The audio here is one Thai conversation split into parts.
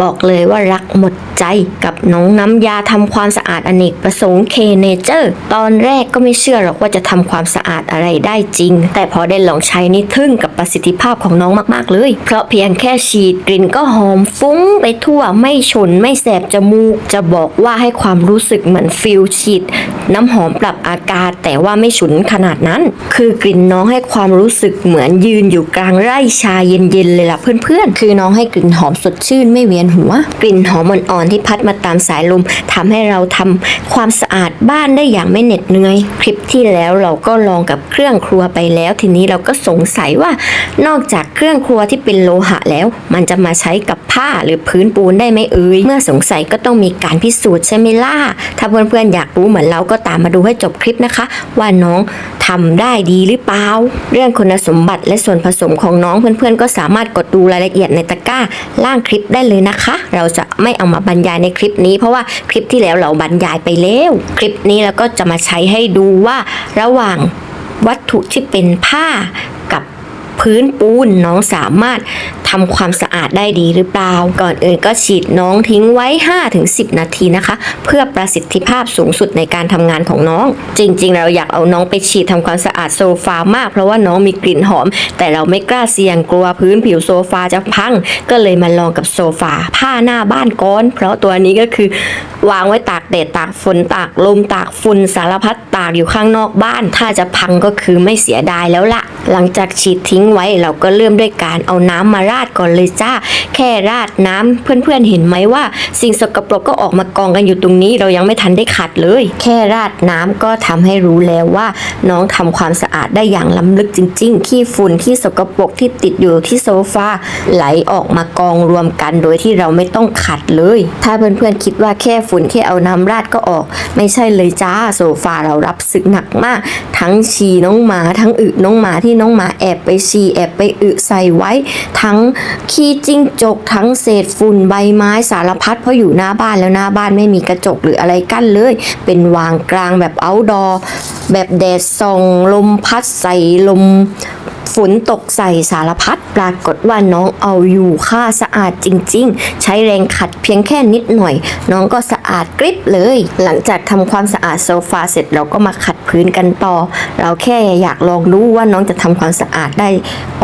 บอกเลยว่ารักหมดใจกับน้องน้ำยาทำความสะอาดอเนกประสงค์เคเนเจอร์ตอนแรกก็ไม่เชื่อหรอกว่าจะทำความสะอาดอะไรได้จริง แต่พอได้ลองใช้นี่ทึ่งกับประสิทธิภาพของน้องมากๆเลย เพราะเพียงแค่ฉีดกลิ่นก็หอมฟุ้งไปทั่วไม่ฉุนไม่แสบจมูก จะบอกว่าให้ความรู้สึกเหมือนฟิลฉีด น้ำหอมปรับอากาศแต่ว่าไม่ฉุนขนาดนั้น คือกลิ่นน้องให้ความรู้สึกเหมือนยืนอยู่กลางไร่ชาเย็นๆเลยล่ะเพื่อนๆ คือน้องให้กลิ่นหอมสดชื่นไม่เวียนหัว กลิ่นหอมอ่อนๆที่พัดมาตามสายลมทำให้เราทำความสะอาดบ้านได้อย่างไม่เหน็ดเหนื่อย คลิปที่แล้วเราก็ลองกับเครื่องครัวไปแล้ว ทีนี้เราก็สงสัยว่านอกจากเครื่องครัวที่เป็นโลหะแล้ว มันจะมาใช้กับผ้าหรือพื้นปูนได้ไหมเอ่ยเมื่อสงสัยก็ต้องมีการพิสูจน์ใช่ไหมล่ะถ้าเพื่อนๆอยากรู้เหมือนเราก็ก็ตามมาดูให้จบคลิปนะคะ ว่าน้องทำได้ดีหรือเปล่า เรื่องคุณสมบัติและส่วนผสมของน้องเพื่อนๆ ก็สามารถกดดูรายละเอียดในตะกร้าล่างคลิปได้เลยนะคะ เราจะไม่เอามาบรรยายในคลิปนี้เพราะว่าคลิปที่แล้วเราบรรยายไปแล้ว คลิปนี้เราก็จะมาใช้ให้ดูว่าระหว่างวัตถุที่เป็นผ้ากับพื้นปูนน้องสามารถ ทำความสะอาดได้ดีหรือเปล่า ก่อนอื่นก็ฉีดน้องทิ้งไว้ 5-10 นาทีนะคะ เพื่อประสิทธิภาพสูงสุดในการทำงานของน้อง จริงๆ เราอยากเอาน้องไปฉีดทำความสะอาดโซฟามาก เพราะว่าน้องมีกลิ่นหอม แต่เราไม่กล้าเสี่ยงกลัวพื้นผิวโซฟาจะพัง ก็เลยมาลองกับโซฟาผ้าหน้าบ้านก้อน เพราะตัวนี้ก็คือ วางไว้ตากแดดตากฝนตากลมตากฝุ่นสารพัดตากอยู่ข้างนอกบ้าน ถ้าจะพังก็คือไม่เสียดายแล้วล่ะ หลังจากฉีดทิ้งไว้เราก็เริ่มด้วยการเอาน้ำมาราดก่อนเลยจ้า แค่ราดน้ำเพื่อนๆเห็นไหมว่า สิ่งสกปรกก็ออกมากองกันอยู่ตรงนี้ เรายังไม่ทันได้ขัดเลย แค่ราดน้ำก็ทำให้รู้แล้วว่า น้องทำความสะอาดได้อย่างล้ำลึกจริง ๆ ขี้ฝุ่นที่สกปรกที่ติดอยู่ที่โซฟาไหลออกมากองรวมกันโดยที่เราไม่ต้องขัดเลย ถ้าเพื่อนๆคิดว่าแค่ฝุ่นแค่เอาน้ำราดก็ออก ไม่ใช่เลยจ้าโซฟาเรารับสึกหนักมาก ทั้งฉี่น้องหมาทั้งอึน้องหมาที่น้องหมาแอบไปฉี่แอบไปอึใส่ไว้ ทั้งขี้จิ้งจกทั้งเศษฝุ่นใบไม้สารพัดเพราะอยู่หน้าบ้านแล้วหน้าบ้านไม่มีกระจกหรืออะไรกั้นเลย เป็นวางกลางแบบเอาดอแบบแดดส่องลมพัดใส่ลม ฝนตกใส่สารพัดปรากฏว่าน้องเอาอยู่ค่าสะอาดจริง ๆ ใช้แรงขัดเพียงแค่นิดหน่อย น้องก็สะอาดกริบเลย หลังจากทำความสะอาดโซฟาเสร็จเราก็มาขัดพื้นกันต่อ เราแค่อยากลองรู้ว่าน้องจะทำความสะอาดได้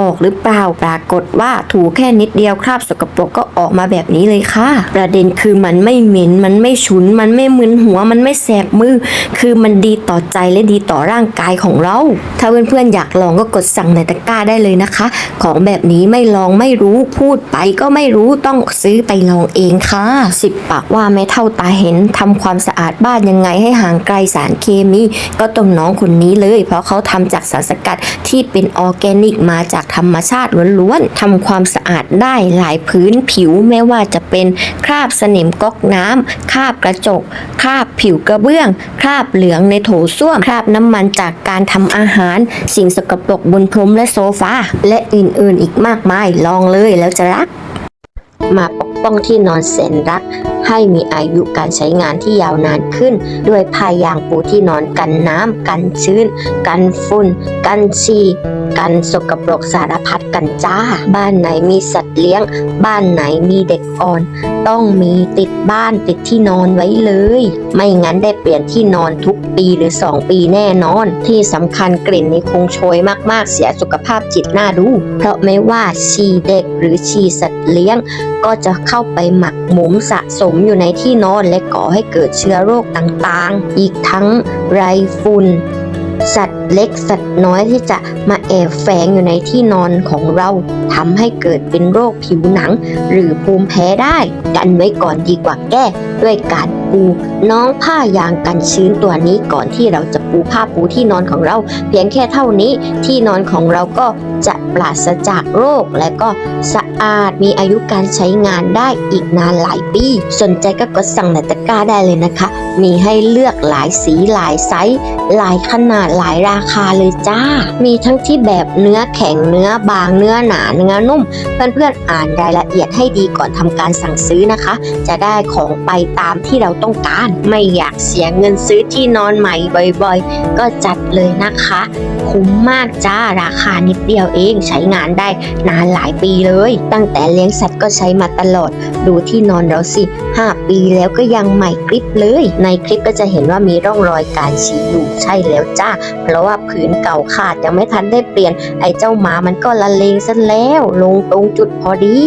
ออกหรือเปล่าปรากฏว่าถูแค่นิดเดียวคราบสกปรกก็ออกมาแบบนี้เลยค่ะ ประเด็นคือมันไม่เหม็นมันไม่ฉุน มันไม่มึนหัวมันไม่แสบมือ คือมันดีต่อใจและดีต่อร่างกายของเรา ถ้าเพื่อนๆอยากลองก็กดสั่งในตะกร้าได้เลยนะคะ ของแบบนี้ไม่ลองไม่รู้พูดไปก็ไม่รู้ต้องซื้อไปลองเองค่ะสิบปากว่าไม่เท่าตาเห็นทำความสะอาดบ้านยังไงให้ห่างไกลสารเคมี ก็ต้องน้องคนนี้เลย เพราะเขาทำจากสารสกัดที่เป็นออร์แกนิกมาจากธรรมชาติล้วนๆทำความสะอาดได้หลายพื้นผิวไม่ว่าจะเป็นคราบสนิมก๊อกน้ำคราบกระจก คราบผิวกระเบื้อง คราบเหลืองในโถส้วม คราบน้ำมันจากการทำอาหาร สิ่งสกปรกบนพรมและโซฟาและอื่นๆอีกมากมายลองเลยแล้วจะรัก มาปกป้องที่นอนแสนรัก ให้มีอายุการใช้งานที่ยาวนานขึ้น ด้วยผ้ายางปูที่นอนกันน้ำกันชื้น กันฝุ่น กันฉี่กันสกปรกสารพัดกันจ้า บ้านไหนมีสัตว์เลี้ยง บ้านไหนมีเด็กอ่อน ต้องมีติดบ้านติดที่นอนไว้เลย ไม่งั้นได้เปลี่ยนที่นอนทุกปีหรือ 2 ปีแน่นอน ที่สำคัญกลิ่นนี่คงโชยมากๆ เสียสุขภาพจิตน่าดู เพราะไม่ว่าฉี่เด็กหรือฉี่สัตว์เลี้ยง ก็จะเข้าไปหมักหมมสะสมอยู่ในที่นอนและก่อให้เกิดเชื้อโรคต่างๆ อีกทั้งไรฝุ่น สัตว์เล็กสัตว์น้อยที่จะมาแอบแฝงอยู่ในที่นอนของเราทำให้เกิดเป็นโรคผิวหนัง หรือภูมิแพ้ได้ กันไว้ก่อนดีกว่าแก้ ด้วยการปูน้องผ้ายางกันชื้นตัวนี้ก่อนที่เราจะปูผ้าปูที่นอนของเรา เพียงแค่เท่านี้ที่นอนของเราก็จะปราศจากโรคและก็สะอาดมีอายุการใช้งานได้อีกนานหลายปี สนใจก็กดสั่งในตะกร้าได้เลยนะคะ มีให้เลือกหลายสีหลายไซส์ หลายขนาดหลายราคาเลยจ้า มีทั้งที่แบบเนื้อแข็งเนื้อบางเนื้อหนาเนื้อนุ่ม เพื่อนๆอ่านรายละเอียดให้ดีก่อนทำการสั่งซื้อนะคะ จะได้ของไปตามที่เราต้องการ ไม่อยากเสียเงินซื้อที่นอนใหม่บ่อยๆ ก็จัดเลยนะคะ คุ้มมากจ้าราคานิดเดียวเองใช้งานได้นานหลายปีเลย ตั้งแต่เลี้ยงสัตว์ก็ใช้มาตลอด ดูที่นอนเราสิ 5 ปีแล้วก็ยังใหม่กริบเลยในคลิปก็จะเห็นว่ามีร่องรอยการฉีกอยู่ใช่แล้วจ้า เพราะว่าผืนเก่าขาดยังไม่ทันได้เปลี่ยน ไอ้เจ้าหมามันก็ละเลงซะแล้ว ลงตรงจุดพอดี